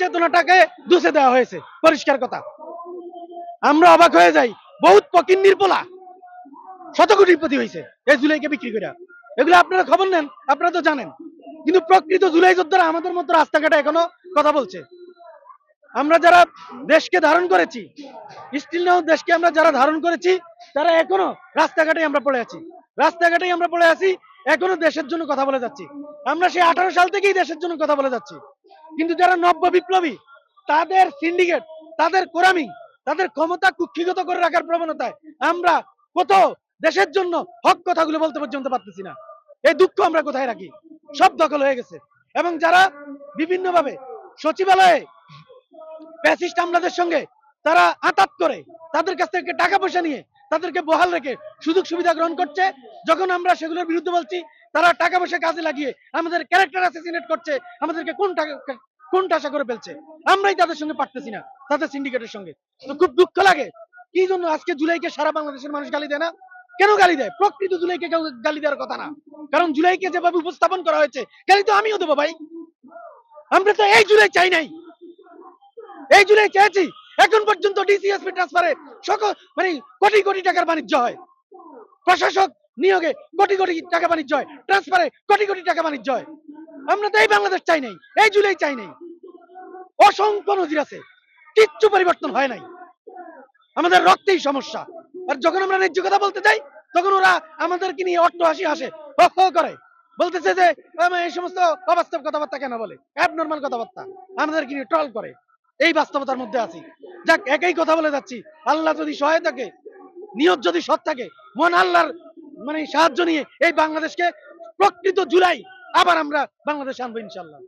চেতনাটাকে দুষে দেওয়া হয়েছে। পরিষ্কার কথা। আমরা অবাক হয়ে যাই। শত কোটিপতি হয়েছে এই জুলাইকে বিক্রি করে এগুলো আপনারা খবর নেন, আপনারা তো জানেন। কিন্তু প্রকৃত জুলাই যোদ্ধারা আমাদের মতো রাস্তাঘাটে এখনও কথা বলছে। আমরা যারা দেশকে ধারণ করেছি স্টিল নাও দেশকে আমরা যারা ধারণ করেছি, তারা এখনও রাস্তাঘাটে আমরা পড়ে আছি। রাস্তাঘাটেই আমরা পড়ে আছি, এখনও দেশের জন্য কথা বলে যাচ্ছি। আমরা সেই আঠারো সাল থেকেই দেশের জন্য কথা বলে যাচ্ছি। কিন্তু যারা নব্য বিপ্লবী, তাদের সিন্ডিকেট তাদের কোরামি, তাদের ক্ষমতা কুক্ষিগত করে রাখার প্রবণতায় আমরা কোথাও দেশের জন্য হক কথাগুলো বলতে পর্যন্ত পারতেছি না। এই দুঃখ আমরা কোথায় রাখি? সব দখল হয়ে গেছে। এবং যারা বিভিন্নভাবে সচিবালয়ে প্যাসিস্ট আমলাদের সঙ্গে তারা আতাত করে, তাদের কাছ থেকে টাকা পয়সা নিয়ে তাদেরকে বহাল রেখে সুযোগ সুবিধা গ্রহণ করছে, যখন আমরা সেগুলোর বিরুদ্ধে বলছি তারা টাকা পয়সা কাজে লাগিয়ে আমাদের ক্যারেক্টার অ্যাসেসিনেট করছে, আমাদেরকে কোন টাকা কোন টাকা করে ফেলছে? আমরাই তাদের সঙ্গে পারতেছি না, তাদের সিন্ডিকেটের সঙ্গে। খুব দুঃখ লাগে। কি জন্য আজকে জুলাইকে সারা বাংলাদেশের মানুষ গালি দেয় না? কেন গালি দেয়? প্রকৃত জুলাইকে গালি দেওয়ার কথা না। কারণ জুলাইকে যেভাবে উপস্থাপন করা হয়েছে, গালি তো আমিও দেবো ভাই। আমরা তো এই জুলাই চাই নাই। এই জুলাই চেয়েছি এখন পর্যন্ত ডিসিএসপি ট্রান্সফারে সকল মানে কোটি কোটি টাকার বাণিজ্য হয়। প্রশাসক নিয়োগে কোটি কোটি টাকা বাণিজ্য হয় ট্রান্সফারে কোটি কোটি টাকা বাণিজ্য হয়। আমরা তো এই বাংলাদেশ চাই নাই, এই জুলাই চাই নাই। অসংখ্য নজির আছে, কিচ্ছু পরিবর্তন হয় নাই। আমাদের রক্তেই সমস্যা। আর যখন আমরা ন্যায্য কথা বলতে যাই, তখন ওরা আমাদেরকে নিয়ে অট্ট হাসি হাসে হো করে। বলতেছে যে এই সমস্ত অবাস্তব কথাবার্তা কেন বলে? অ্যাবনর্মাল কথাবার্তা। আমাদেরকে নিয়ে ট্রল করে। এই বাস্তবতার মধ্যে আছি। যাক, একই কথা বলে যাচ্ছি। আল্লাহ যদি সহায় থাকে, নিয়ত যদি সৎ থাকে মন আল্লাহর মানে সাহায্য নিয়ে এই বাংলাদেশকে প্রকৃত জুলাই আবার আমরা বাংলাদেশে আনব ইনশাল্লাহ